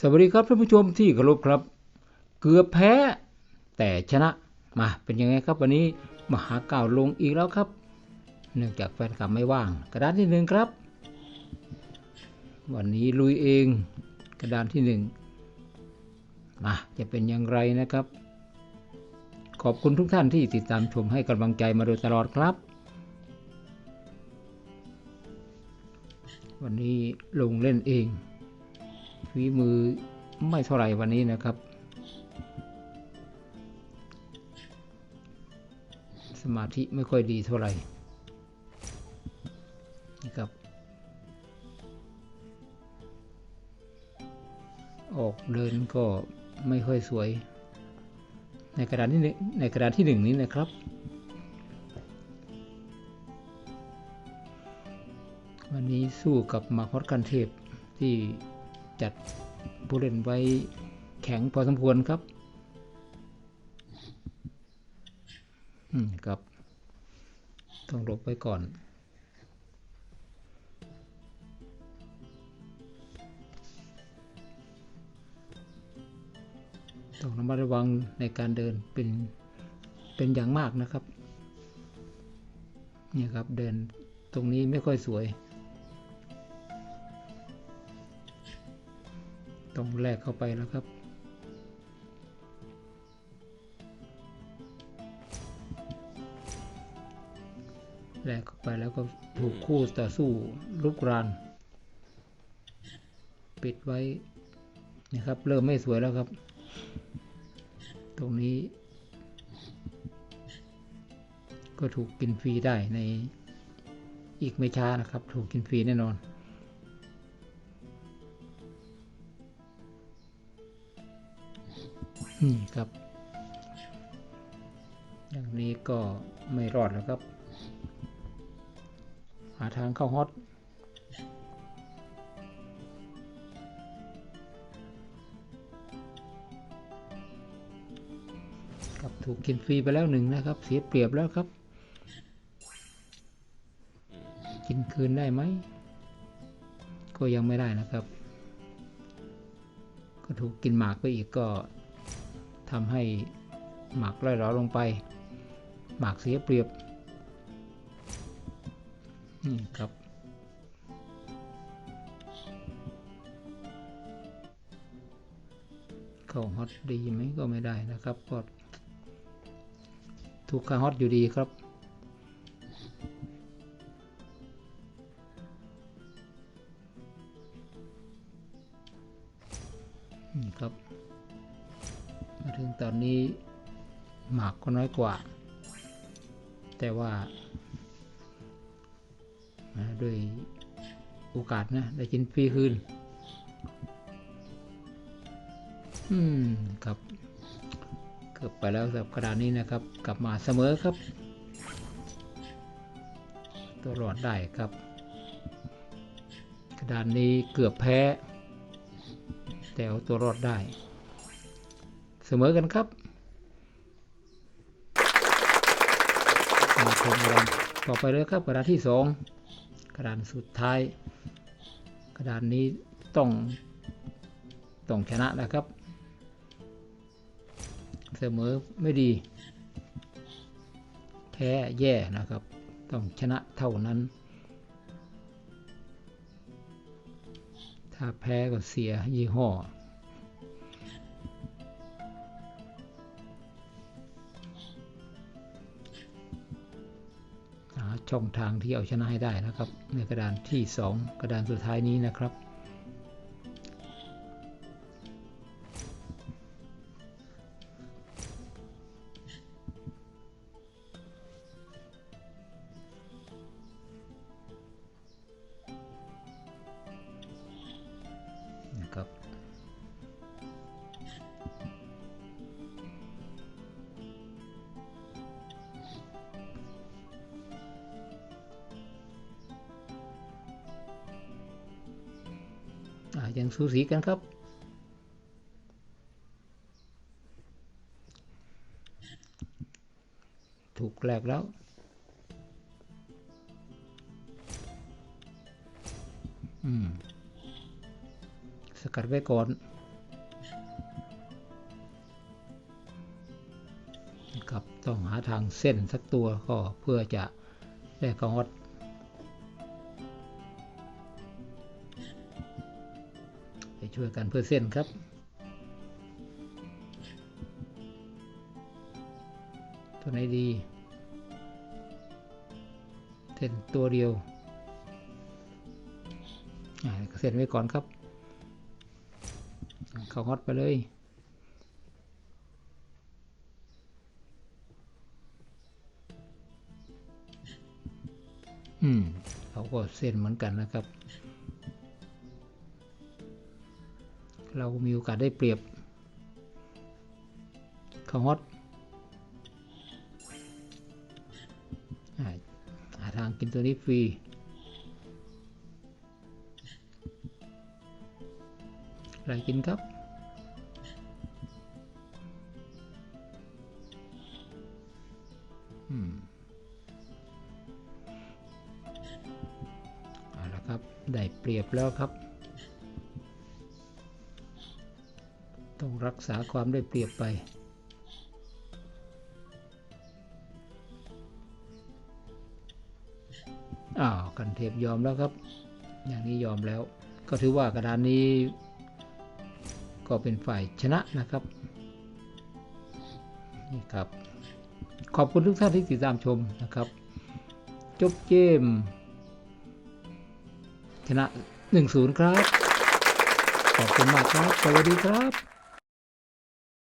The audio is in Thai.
สวัสดีครับท่านผู้ชมที่เคารพครับ เกือบแพ้แต่ชนะมาเป็นยังไงครับวันนี้มหาก้าวลงอีกแล้วครับ เนื่องจากแฟนคลับไม่ว่าง กระดานที่หนึ่งครับ วันนี้ลุยเองกระดานที่หนึ่งมาจะเป็นอย่างไรนะครับ ขอบคุณทุกท่านที่ติดตามชมให้กำลังใจมาโดยตลอดครับ วันนี้ลงเล่นเอง ฝีมือไม่เท่าไหร่วันนี้นะครับ สมาธิไม่ค่อยดีเท่าไหร่นะครับ ออกเดินก็ไม่ค่อยสวย ในกระดานที่หนึ่งในกระดานที่หนึ่งนี้นะครับวันนี้สู้กับมาคอสกันเทพที่ จัดผู้เล่นไว้แข็งพอสมควรครับอืมครับ ต้องลบไว้ก่อน ต้องระมัดระวังในการเดินเป็นเป็นอย่างมากนะครับ เนี่ยครับเดินตรงนี้ไม่ค่อยสวย ต้องแลกเข้าไปแล้วครับ แลกเข้าไปแล้วก็ถูกคู่ต่อสู้ลุกราน ปิดไว้นะครับ เริ่มไม่สวยแล้วครับ ตรงนี้ ก็ถูกกินฟรีได้ในอีกไม่ช้านะครับ ถูกกินฟรีแน่นอน ครับ อย่างนี้ก็ไม่รอดแล้วครับ หาทางเข้าฮอตครับถูกกินฟรีไปแล้วหนึ่งนะครับ เสียเปรียบแล้วครับ กินคืนได้ไหม ก็ยังไม่ได้นะครับ ก็ถูกกินหมากไปอีกก็ ทำให้หมากล่อยหลอลงไป หมากเสียเปรียบนี่ครับเข้าฮอตดีไหมก็ไม่ได้นะครับก็ถูกค่าฮอตอยู่ดีครับนี่ครับ มาถึงตอนนี้หมากก็น้อยกว่า แต่ว่าด้วยโอกาสนะ ได้กินฟรีคืน อืม ครับ เกือบไปแล้วสำหรับกระดานนี้นะครับ กลับมาเสมอครับ ตัวรอดได้ครับ กระดานนี้เกือบแพ้ แต่เอาตัวรอดได้ เสมอกันครับมาชมกระดานต่อไปเลยครับกระดานที่สองกระดานสุดท้าย กระดานนี้ต้องต้องชนะนะครับ เสมอไม่ดี แพ้แย่นะครับ ต้องชนะเท่านั้น ถ้าแพ้ก็เสียยี่ห้อ ช่องทางที่เอาชนะให้ได้นะครับ ในกระดานที่ 2 กระดานสุดท้ายนี้นะครับ นะครับ อย่างสูสีกันครับ ถูกแลกแล้วสกัดไว้ก่อน กับต้องหาทางเส้นสักตัวก็เพื่อจะได้กรอต ช่วยกันเพื่อเส้นครับตัวไหนดี เส้นตัวเดียวเส้นไว้ก่อนครับ เข้าฮอตไปเลยอืมเขาก็เส้นเหมือนกันนะครับ เรามีโอกาสได้เปรียบเข้าฮอตหาทางกินตัวนี้ฟรีอะไรกินครับอืมเอาละครับ ได้เปรียบแล้วครับ รักษาความได้เปรียบไป อ้าวกันเทพยอมแล้วครับ อย่างนี้ยอมแล้ว ก็ถือว่ากระดานนี้ ก็เป็นฝ่ายชนะนะครับ นี่ครับ ขอบคุณทุกท่านที่ติดตามชมนะครับจบเกมชนะ1-0 ครับ ขอบคุณมากครับ สวัสดีครับ